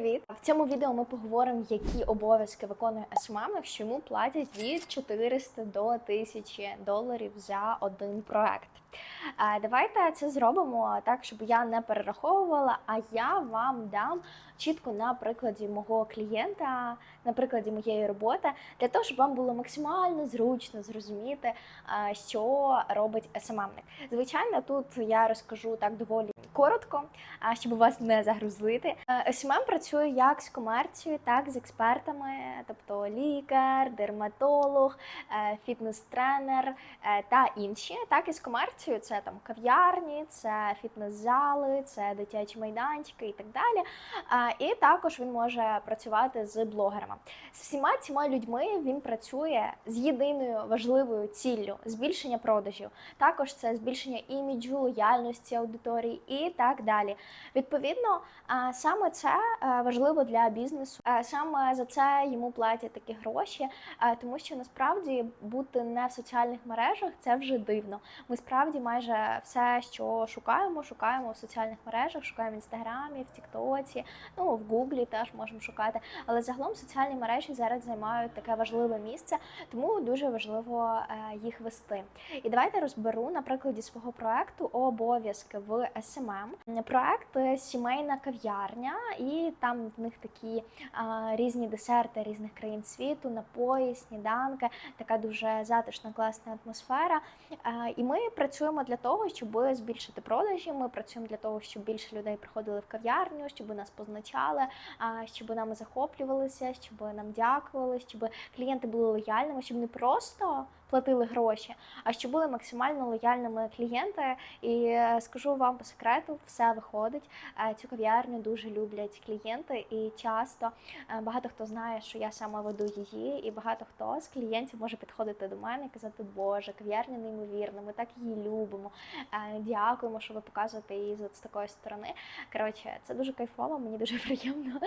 Привіт! В цьому відео ми поговоримо, які обов'язки виконує СММ, якщо йому платять від 400 до 1000 доларів за один проект. Давайте це зробимо так, щоб я не перераховувала, а я вам дам чітко на прикладі мого клієнта, на прикладі моєї роботи, для того, щоб вам було максимально зручно зрозуміти, що робить СММник. Звичайно, тут я розкажу так доволі коротко, щоб вас не загрузити. СММ працює як з комерцією, так з експертами, тобто лікар, дерматолог, е, фітнес-тренер е, та інші. Так і з комерцією це там кав'ярні, це фітнес-зали, це дитячі майданчики і так далі. І також він може працювати з блогерами. З всіма цими людьми він працює з єдиною важливою ціллю збільшення продажів. Також це збільшення іміджу, лояльності аудиторії і так далі. Відповідно, саме це е, важливо для бізнесу. Е, Саме за це йому платять такі гроші, е, тому що насправді бути не в соціальних мережах це вже дивно. Ми справді майже все, що шукаємо, шукаємо в соціальних мережах, шукаємо в інстаграмі, в Тіктоці, ну в Гуглі теж можемо шукати. Але загалом соціальні мережі зараз займають таке важливе місце, тому дуже важливо е, їх вести. І давайте розберу на прикладі свого проекту обов'язки в SMM. Проект е, сімейна кав'ярня, і там в них такі а, різні десерти різних країн світу, напої, сніданки, така дуже затишна, класна атмосфера. А, і ми працюємо для того, щоб збільшити продажі. Ми працюємо для того, щоб більше людей приходили в кав'ярню, щоб нас позначали, щоб нами захоплювалися, щоб нам дякували, щоб клієнти були лояльними, щоб не просто платили гроші, а щоб були максимально лояльними клієнти. І е, скажу вам по секрету, все виходить. Е, Цю кав'ярню дуже люблять клієнти, і часто е, багато хто знає, що я саме веду її, і багато хто з клієнтів може підходити до мене і казати, Боже, кав'ярня неймовірна, ми так її любимо. Дякуємо, що ви показуєте її з, такої сторони. Коротше, це дуже кайфово, мені дуже приємно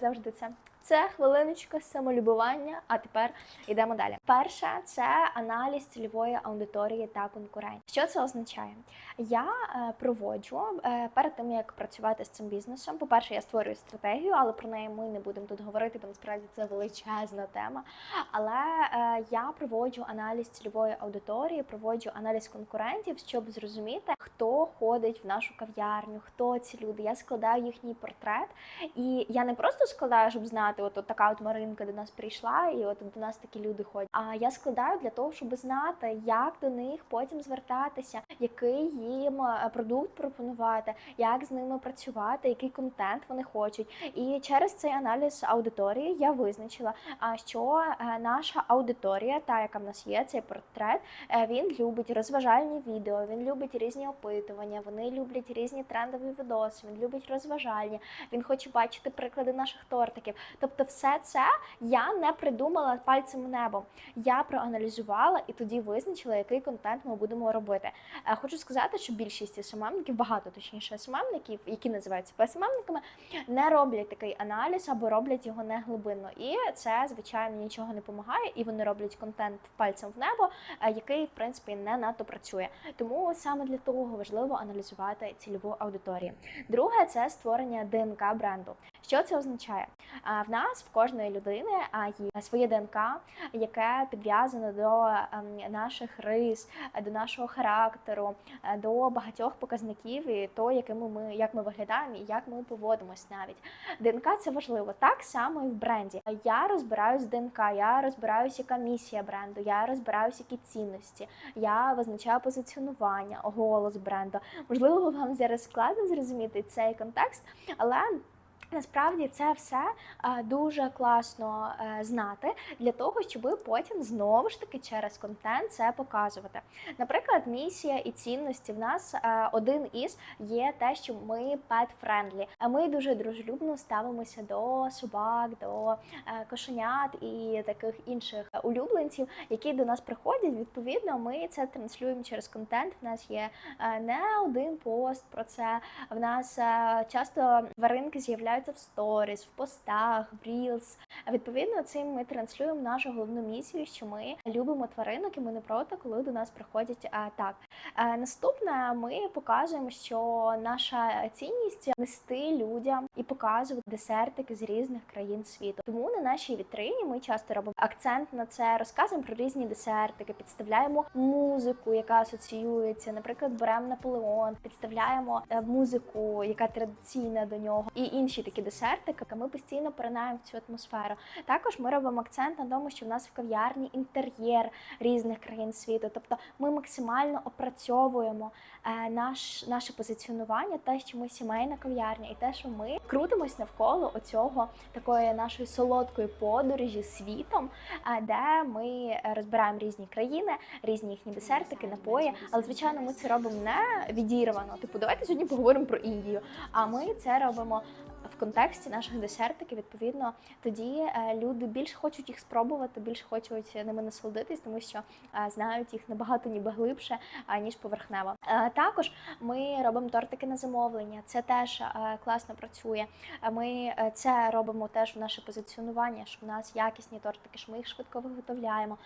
завжди це. Це хвилиночка самолюбування. А тепер йдемо далі. Перше це аналіз цільової аудиторії та конкурентів. Що це означає? Я е, проводжу е, перед тим, як працювати з цим бізнесом. По-перше, я створюю стратегію, але про неї ми не будемо тут говорити, бо насправді це величезна тема. Але е, я проводжу аналіз цільової аудиторії, проводжу аналіз конкурентів, щоб зрозуміти, хто ходить в нашу кав'ярню, хто ці люди. Я складаю їхній портрет, і я не просто складаю, щоб знати, от, от така от Маринка до нас прийшла, і от до нас такі люди ходять. А я складаю для того, щоб знати, як до них потім звертатися, який їм е, продукт пропонувати, як з ними працювати, який контент вони хочуть. І через цей аналіз аудиторії я визначила, що е, наша аудиторія, та яка в нас є, цей портрет, е, він любить розважальні відео, він любить різні опитування, вони люблять різні трендові відоси, він любить розважальні, він хоче бачити приклади наших тортиків. Тобто, все це я не придумала пальцем в небо. Я проаналізувала і тоді визначила, який контент ми будемо робити. Е, Хочу сказати, що більшість СММників, багато точніше СММників, які називаються СММниками, не роблять такий аналіз або роблять його не глибинно. І це, звичайно, нічого не допомагає, і вони роблять контент пальцем в небо, е, який, в принципі, не надто працює. Тому саме для того важливо аналізувати цільову аудиторію. Друге це створення ДНК бренду. Що це означає? В нас в кожної людини є своє ДНК, яке підв'язане до наших рис, е, до нашого характеру, е, до багатьох показників і то, якими ми як ми виглядаємо і як ми поводимось навіть. ДНК це важливо. Так само і в бренді. Я розбираюсь з ДНК, я розбираюся, яка місія бренду, я розбираюся, які цінності, я визначаю позиціонування, голос бренду. Можливо, вам зараз складно зрозуміти цей контекст, але. Насправді це все е, дуже класно е, знати для того, щоб потім знову ж таки через контент це показувати. Наприклад, місія і цінності в нас е, один із є те, що ми pet-friendly. Ми дуже дружелюбно ставимося до собак, до кошенят і таких інших улюбленців, які до нас приходять. Відповідно, ми це транслюємо через контент. В нас є не один пост про це. В нас часто тваринки з'являються в сторіс, в постах, в рілс. Відповідно, цим ми транслюємо нашу головну місію, що ми любимо тваринок, і ми не проти, коли до нас приходять а, так. Е, Наступне ми показуємо, що наша цінність нести людям і показувати десертики з різних країн світу. Тому на нашій вітрині ми часто робимо акцент на це, розказуємо про різні десертики, підставляємо музику, яка асоціюється. Наприклад, беремо Наполеон, підставляємо е, музику, яка традиційна до нього, і інші такі десертики. Ми постійно поринаємо в цю атмосферу. Також ми робимо акцент на тому, що в нас в кав'ярні інтер'єр різних країн світу. Тобто ми максимально опрацьовуємо е, наш, наше позиціонування, те, що ми сімейна кав'ярня, і те, що ми крутимось навколо оцього такої нашої солодкої подорожі світом, е, де ми розбираємо різні країни, різні їхні десертики, напої. Але звичайно, ми це робимо не відірвано. Типу, давайте сьогодні поговоримо про Індію. А ми це робимо. В контексті наших десертиків, відповідно, тоді е, люди більше хочуть їх спробувати, більше хочуть ними насолодитись, тому що е, знають їх набагато ніби глибше, е, ніж поверхнево. Також ми робимо тортики на замовлення. Це теж класно працює. Ми це робимо теж в наше позиціонування, що в нас якісні тортики, що ми їх швидко виготовляємо.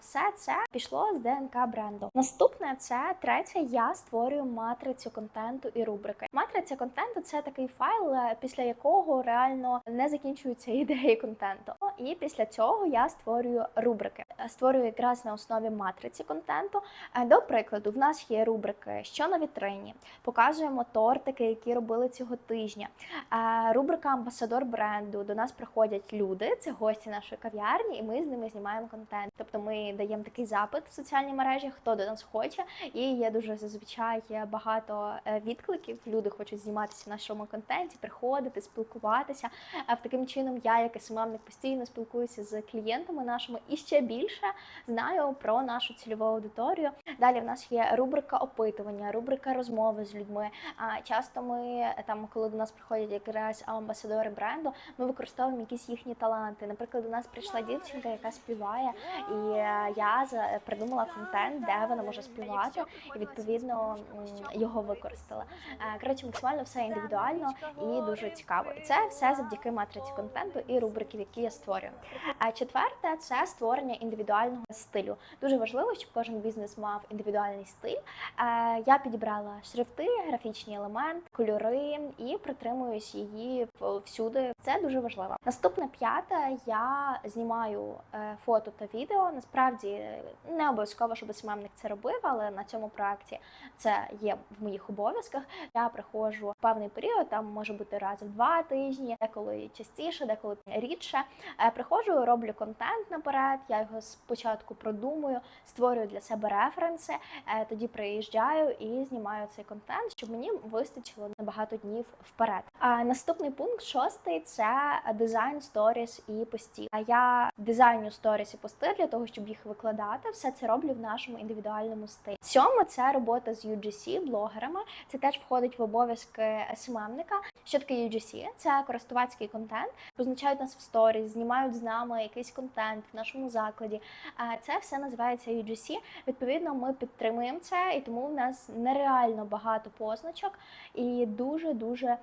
Все це пішло з ДНК бренду. Наступне це третє. Я створюю матрицю контенту і рубрики. Матриця контенту це такий файл, після якого реально не закінчуються ідеї контенту. І після цього я створюю рубрики. Створюю якраз на основі матриці контенту. Е, До прикладу, в нас є рубрики що на вітрині. Показуємо тортики, які робили цього тижня. Е, Рубрика Амбасадор бренду. До нас приходять люди, це гості нашої кав'ярні, і ми з ними знімаємо контент. Тобто ми даємо такий запит в соціальні мережі, хто до нас хоче, і є дуже зазвичай багато е, відкликів. Люди хочуть зніматися в нашому контенті, приходити, спілкуватися. А в таким чином я, як СММник, постійно спілкуюся з клієнтами нашими і ще більше знаю про нашу цільову аудиторію. Далі в нас є рубрика опитування, рубрика розмови з людьми. А часто ми е, там, коли до нас приходять якраз амбасадори бренду, ми використовуємо якісь їхні таланти. Наприклад, до нас прийшла дівчинка, яка співає, і е, я придумала контент, де вона може співати, і відповідно його використала. Е, Коротше, максимально все індивідуально і дуже цікаво. І це все завдяки матриці контенту і рубриків, які я створюю. А четверте це створення індивідуального стилю. Дуже важливо, щоб кожен бізнес мав індивідуальний стиль. Е, Я підібрала шрифти, графічні елементи, кольори і притримуюсь її всюди. Це дуже важливо. Наступне п'яте я знімаю е, фото та відео. Насправді не обов'язково, щоб СММник це робив, але на цьому проекті це є в моїх обов'язках. Я приходжу в певний період, там може бути раз в два тижні, деколи частіше, деколи рідше. Е, Приходжу, роблю контент наперед. Я його спочатку продумую, створюю для себе референси. е, Тоді приїжджаю і знімаю цей контент, щоб мені вистачило на багато днів вперед. А наступний пункт шостий це дизайн сторіс і постів. Я дизайню сторіс і пости для того, щоб їх викладати. Все це роблю в нашому індивідуальному стилі. Сьоме це робота з UGC, блогерами. Це теж входить в обов'язки СММника. Що таке UGC? Це користувацький контент. Позначають нас в сторіс, знімають з нами якийсь контент в нашому закладі. Це все називається UGC. Відповідно, ми підтримуємо це, і тому в нас нереально багато позначок і дуже дуже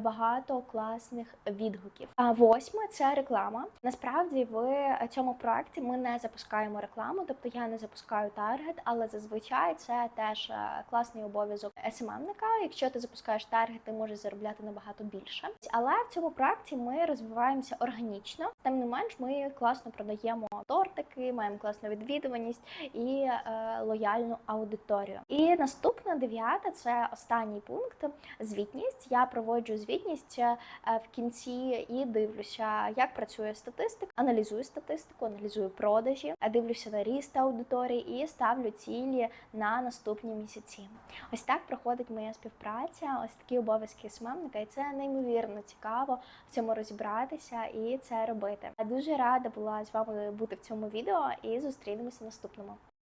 багато класних відгуків. А восьме це реклама. Насправді в цьому проекті ми не запускаємо рекламу, тобто я не запускаю таргет, але зазвичай це теж е, класний обов'язок СММника. Якщо ти запускаєш таргет, ти можеш заробляти набагато більше. Але в цьому проекті ми розвиваємося органічно. Тим не менш, ми класно продаємо тортики, маємо класну відвідуваність і е, лояльну аудиторію. І наступне дев'яте це останній пункт звітність. Я проводжу звітність е, в кінці і дивлюся, як працює статистика, аналізую статистику, аналізую продажі, дивлюся на ріст аудиторії і ставлю цілі на наступні місяці. Ось так проходить моя співпраця. Ось такі обов'язки СММника, і це неймовірно цікаво в цьому розібратися і це робити. Я дуже рада була з вами бути в цьому відео і зустрінемося в наступному.